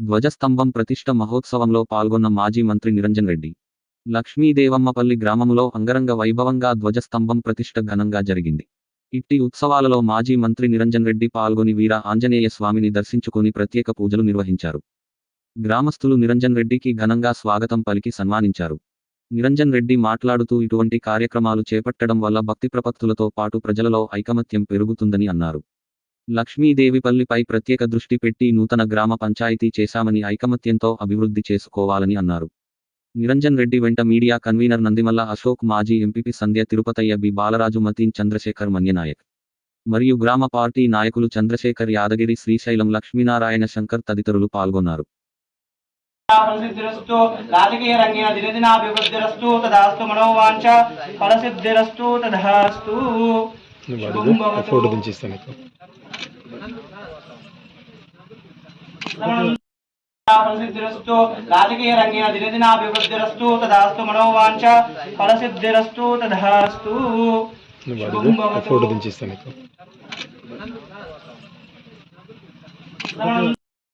ధ్వజస్తంభం ప్రతిష్ఠ మహోత్సవంలో పాల్గొన్న మాజీ మంత్రి నిరంజన్ రెడ్డి. లక్ష్మీదేవమ్మపల్లి గ్రామంలో అంగరంగ వైభవంగా ధ్వజస్తంభం ప్రతిష్ఠ ఘనంగా జరిగింది. ఇట్టి ఉత్సవాలలో మాజీ మంత్రి నిరంజన్ రెడ్డి పాల్గొని వీర ఆంజనేయ స్వామిని దర్శించుకుని ప్రత్యేక పూజలు నిర్వహించారు. గ్రామస్తులు నిరంజన్ రెడ్డికి ఘనంగా స్వాగతం పలికి సన్మానించారు. నిరంజన్ రెడ్డి మాట్లాడుతూ ఇటువంటి కార్యక్రమాలు చేపట్టడం వల్ల భక్తి ప్రపత్తులతో పాటు ప్రజలలో ఐకమత్యం పెరుగుతుందని అన్నారు. లక్ష్మీదేవిపల్లిపై ప్రత్యేక దృష్టి పెట్టి నూతన గ్రామ పంచాయతీ చేశామని ఐకమత్యంతో అభివృద్ధి చేసుకోవాలని అన్నారు. నిరంజన్ రెడ్డి వెంట మీడియా కన్వీనర్ నందిమల్ల అశోక్ మాజీ ఎంపీపీ సంధ్య తిరుపతయ్య బి. బాలరాజు మతీన్ చంద్రశేఖర్ మన్యనాయక్. మరియు గ్రామ పార్టీ నాయకులు చంద్రశేఖర్ యాదగిరి శ్రీశైలం లక్ష్మీనారాయణ శంకర్ తదితరులు పాల్గొన్నారు. ఫోటో దించిస్తాను నీకు. ఫలసిద్ధిరస్తు రాజకీయ రంగేణ దినదినాభివృద్ధిరస్తు తదాస్తు మనోవాంఛ ఫలసిద్ధిరస్తు తదాస్తు నువ్వు అడుగు. ఫోటో దించిస్తాను నీకు.